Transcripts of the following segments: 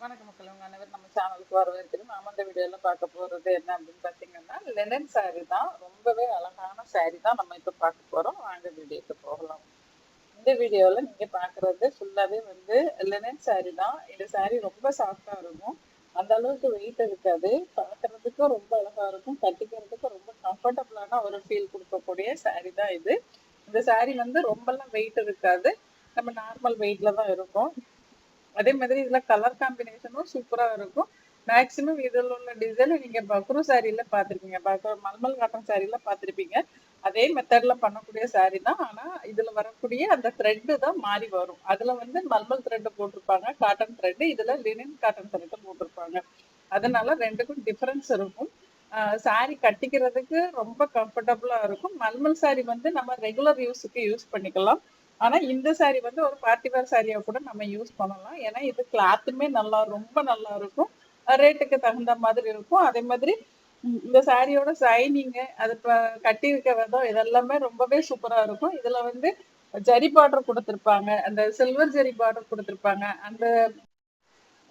வணக்கம் மக்கள் உங்க அனைவரும் நம்ம சேனலுக்கு வரவேற்கிறோம். நாம அந்த வீடியோல பார்க்க போறது என்ன அப்படின்னு பாத்தீங்கன்னா லெனன் saree தான். ரொம்பவே அழகான saree தான் நம்ம இப்ப பார்க்க போறோம். வாங்க வீடியோக்கு போகலாம். இந்த வீடியோல நீங்க பாக்குறது ஃபுல்லாவே வந்து லெனன் saree தான். இந்த saree ரொம்ப சாஃப்டா இருக்கும். அந்த அளவுக்கு வெயிட் இருக்காது. பார்க்கறதுக்கும் ரொம்ப அழகா இருக்கும். கட்டிக்கிறதுக்கும் ரொம்ப கம்ஃபர்டபுளான ஒரு ஃபீல் கொடுக்கக்கூடிய saree தான் இது. இந்த saree வந்து ரொம்பலாம் வெயிட் இருக்காது. நம்ம நார்மல் வெயிட்ல தான் இருக்கும். அதே மாதிரி இதுல கலர் காம்பினேஷனும் சூப்பரா இருக்கும். மேக்சிமம் இதுல உள்ள டிசைன் நீங்க பக்ரு சாரியில பாத்திருப்பீங்க பக்ரு மல்மல் காட்டன் சாரியில பாத்திருப்பீங்க அதே மெத்தட்ல பண்ணக்கூடிய சாரி தான். ஆனா இதுல வரக்கூடிய அந்த த்ரெட்டு தான் மாறி வரும். அதுல வந்து மல்மல் த்ரெட்டு போட்டிருப்பாங்க காட்டன் த்ரெட்டு இதுல லினின் காட்டன் த்ரெட் போட்டிருப்பாங்க. அதனால ரெண்டுக்கும் டிஃபரன்ஸ் இருக்கும். சாரி கட்டிக்கிறதுக்கு ரொம்ப கம்ஃபர்டபுளா இருக்கும். மல்மல் சாரி வந்து நம்ம ரெகுலர் யூஸுக்கு யூஸ் பண்ணிக்கலாம். ஆனா இந்த சாரி வந்து ஒரு பார்ட்டி வேர் சாரியா கூட நம்ம யூஸ் பண்ணலாம். ஏன்னா இது கிளாத்துமே நல்லா ரொம்ப நல்லா இருக்கும். ரேட்டுக்கு தகுந்த மாதிரி இருக்கும். அதே மாதிரி இந்த சாரியோட சைனிங்கு அது இப்போ கட்டி இருக்க விதம் இதெல்லாமே ரொம்பவே சூப்பரா இருக்கும். இதுல வந்து ஜரி பார்டர் கொடுத்துருப்பாங்க. அந்த சில்வர் ஜரி பார்டர் கொடுத்துருப்பாங்க. அந்த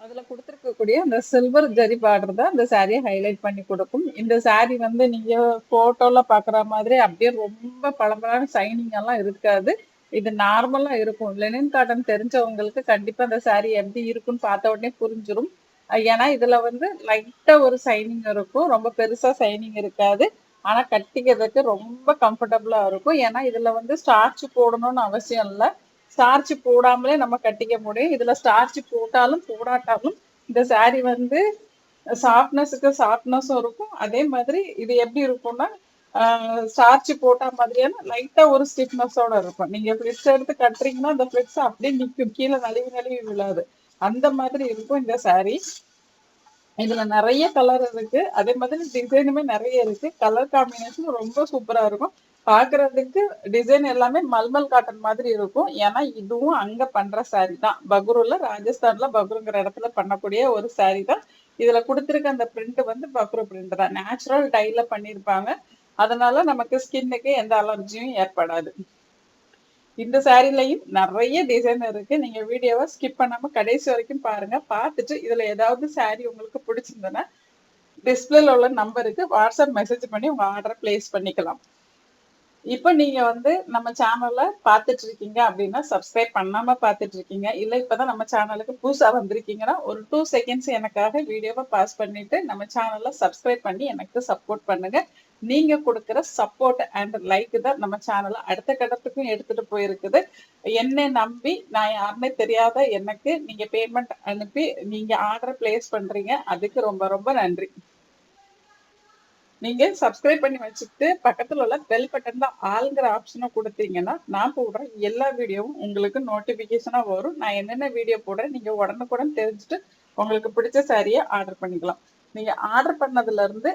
அதுல கொடுத்துருக்கக்கூடிய அந்த சில்வர் ஜரி பார்டர் தான் அந்த சாரியை ஹைலைட் பண்ணி கொடுக்கும். இந்த சாரி வந்து நீங்க போட்டோல பாக்குற மாதிரி அப்படியே ரொம்ப பளபளன்னு சைனிங் எல்லாம் இருக்காது. இது நார்மலா இருக்கும். லெனின் காட்டன் தெரிஞ்சவங்களுக்கு கண்டிப்பா அந்த saree எப்படி இருக்குன்னு பார்த்த உடனே புரிஞ்சிடும் ஏன்னா இதுல வந்து லைட்டா ஒரு சைனிங் இருக்கும். ரொம்ப பெருசா சைனிங் இருக்காது. ஆனா கட்டிக்கிறதுக்கு ரொம்ப கம்ஃபர்டபுளா இருக்கும். ஏன்னா இதுல வந்து ஸ்டார்ச் போடணும்னு அவசியம் இல்லை. ஸ்டார்ச் போடாமலே நம்ம கட்டிக்க முடியும். இதுல ஸ்டார்ச் போட்டாலும் போடாட்டாலும் இந்த saree வந்து சாஃப்ட்னஸுக்கு சாஃப்ட்னஸும் இருக்கும். அதே மாதிரி இது எப்படி இருக்கும்னா ஸ்டார்ச் போட்ட மாதிரியான லைட்டா ஒரு ஸ்டிஃப்னஸோட இருக்கும். நீங்க ஃபிளிட்ஸ் எடுத்து கட்டுறீங்கன்னா அந்த ஃபிளிட்ஸ் அப்படியே நிற்கும் கீழே நழுவி நழுவி விழாது. அந்த மாதிரி இருக்கும் இந்த saree. இதுல நிறைய கலர் இருக்கு. அதே மாதிரி டிசைனுமே நிறைய இருக்கு. கலர் காம்பினேஷன் ரொம்ப சூப்பரா இருக்கும். பாக்குறதுக்கு டிசைன் எல்லாமே மல்மல் காட்டன் மாதிரி இருக்கும். ஏன்னா இதுவும் அங்க பண்ற சாரி தான். பகுருல ராஜஸ்தான்ல பக்ருங்கிற இடத்துல பண்ணக்கூடிய ஒரு சாரி தான். இதுல கொடுத்துருக்க அந்த பிரிண்ட் வந்து பக்ரு பிரிண்ட் தான். நேச்சுரல் டைல பண்ணிருப்பாங்க அதனால நமக்கு ஸ்கின்னுக்கு எந்த அலர்ஜியும் ஏற்படாது. இந்த சாரிலையும் நிறைய டிசைன் இருக்கு. நீங்க வீடியோவை ஸ்கிப் பண்ணாம கடைசி வரைக்கும் பாருங்க. பார்த்துட்டு இதுல ஏதாவது சாரி உங்களுக்கு பிடிச்சிருந்ததுன்னா டிஸ்பிளேல உள்ள நம்பருக்கு வாட்ஸ்அப் மெசேஜ் பண்ணி உங்க ஆர்டரை பிளேஸ் பண்ணிக்கலாம். இப்போ நீங்க வந்து நம்ம சேனல்ல பார்த்துட்டு இருக்கீங்க அப்படின்னா சப்ஸ்கிரைப் பண்ணாம பார்த்துட்டு இருக்கீங்க இல்லை இப்பதான் நம்ம சேனலுக்கு புதுசா வந்திருக்கீங்கன்னா ஒரு டூ செகண்ட்ஸ் எனக்காக வீடியோவை பாஸ் பண்ணிட்டு நம்ம சேனல்ல சப்ஸ்கிரைப் பண்ணி எனக்கு சப்போர்ட் பண்ணுங்க. நீங்க கொடுக்குற சப்போர்ட் அண்ட் லைக் தான் நம்ம சேனலை அடுத்த கட்டத்துக்கும் எடுத்துட்டு போயிருக்குது. என்னை நம்பி நான் யாருமே தெரியாத எனக்கு நீங்க பேமெண்ட் அனுப்பி நீங்க ஆர்டர் பிளேஸ் பண்றீங்க. அதுக்கு ரொம்ப ரொம்ப நன்றி. நீங்க சப்ஸ்கிரைப் பண்ணி வச்சுட்டு பக்கத்துல உள்ள பெல் பட்டன் தான் ஆளுங்கிற ஆப்ஷனை கொடுத்தீங்கன்னா நான் போடுற எல்லா வீடியோவும் உங்களுக்கு நோட்டிபிகேஷனா வரும். நான் என்னென்ன வீடியோ போடுறேன் நீங்க உடனுக்குடன் தெரிஞ்சுட்டு உங்களுக்கு பிடிச்ச சாரியை ஆர்டர் பண்ணிக்கலாம். நீங்க ஆர்டர் பண்ணதுல இருந்து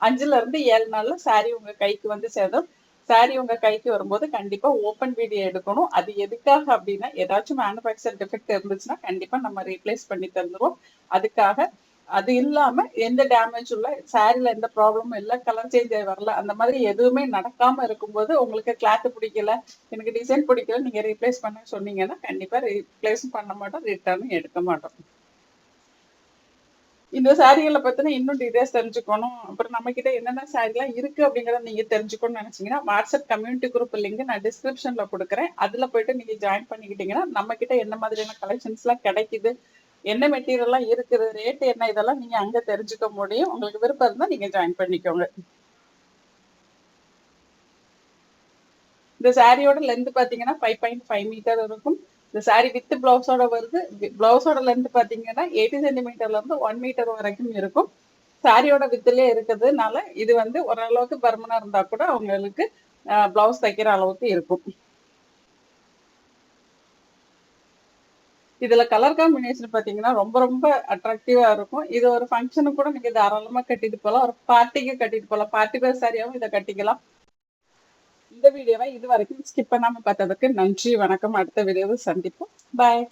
அஞ்சுல இருந்து ஏழு நாள்ல சாரி உங்க கைக்கு வந்து சேரும். சாரி உங்க கைக்கு வரும்போது கண்டிப்பா ஓப்பன் வீடியோ எடுக்கணும். அது எதுக்காக அப்படின்னா ஏதாச்சும் மேனுஃபேக்சர் டிஃபெக்ட் இருந்துச்சுன்னா கண்டிப்பா நம்ம ரீப்ளேஸ் பண்ணி தந்துருவோம். அதுக்காக அது இல்லாம எந்த டேமேஜ் உள்ள சாரில எந்த ப்ராப்ளமும் இல்ல கலர் சேஞ்ச் ஆகி வரல அந்த மாதிரி எதுவுமே நடக்காம இருக்கும்போது உங்களுக்கு கிளாத் பிடிக்கல எனக்கு டிசைன் பிடிக்கல நீங்க ரீப்ளேஸ் பண்ண சொன்னீங்கன்னா கண்டிப்பா ரீப்ளேஸும் பண்ண மாட்டோம் ரிட்டர்னும் எடுக்க மாட்டோம். இந்த சாரிகளை பத்தின இன்னும் டீடைல்ஸ் தெரிஞ்சுக்கணும். அப்புறம் நம்ம கிட்ட என்னென்ன சாரிலாம் இருக்கு அப்படிங்கறத நீங்க தெரிஞ்சுக்கணும்னு நினைச்சீங்கன்னா வாட்ஸ்அப் கம்யூனிட்டி குரூப் லிங்க் நான் டிஸ்கிரிப்ஷன்ல கொடுக்குறேன். அதுல போயிட்டு நீங்க ஜாயின் பண்ணிக்கிட்டீங்கன்னா நம்ம கிட்ட என்ன மாதிரியான கலெக்ஷன்ஸ் எல்லாம் கிடைக்குது என்ன மெட்டீரியல் எல்லாம் இருக்குது ரேட் என்ன இதெல்லாம் நீங்க அங்க தெரிஞ்சுக்க முடியும். உங்களுக்கு விருப்பம் இருந்தா நீங்க ஜாயின் பண்ணிக்கோங்க. இந்த சாரியோட லென்த் பாத்தீங்கன்னா ஃபைவ் பாயிண்ட் ஃபைவ் மீட்டர் இருக்கும். இந்த சாரி வித் பிளவுஸோட வருது. பிளவுஸோட லென்த் பாத்தீங்கன்னா எயிட்டி சென்டிமீட்டர்ல இருந்து ஒன் மீட்டர் வரைக்கும் இருக்கும். சாரியோட வித்துலயே இருக்கிறதுனால இது வந்து ஓரளவுக்கு பர்மனா இருந்தா கூட அவங்களுக்கு பிளவுஸ் தைக்கிற அளவுக்கு இருக்கும். இதுல கலர் காம்பினேஷன் பாத்தீங்கன்னா ரொம்ப ரொம்ப அட்ராக்டிவா இருக்கும். இது ஒரு ஃபங்க்ஷனுக்கு கூட நீங்க தாராளமா கட்டிட்டு போகலாம் ஒரு பார்ட்டிக்கு கட்டிட்டு போகலாம் பார்ட்டி பேர் சாரியாவும் இதை கட்டிக்கலாம். இந்த வீடியோவை இது வரைக்கும் ஸ்கிப் பண்ணாமல் பார்த்ததுக்கு நன்றி வணக்கம். அடுத்த வீடியோவை சந்திப்போம். பாய்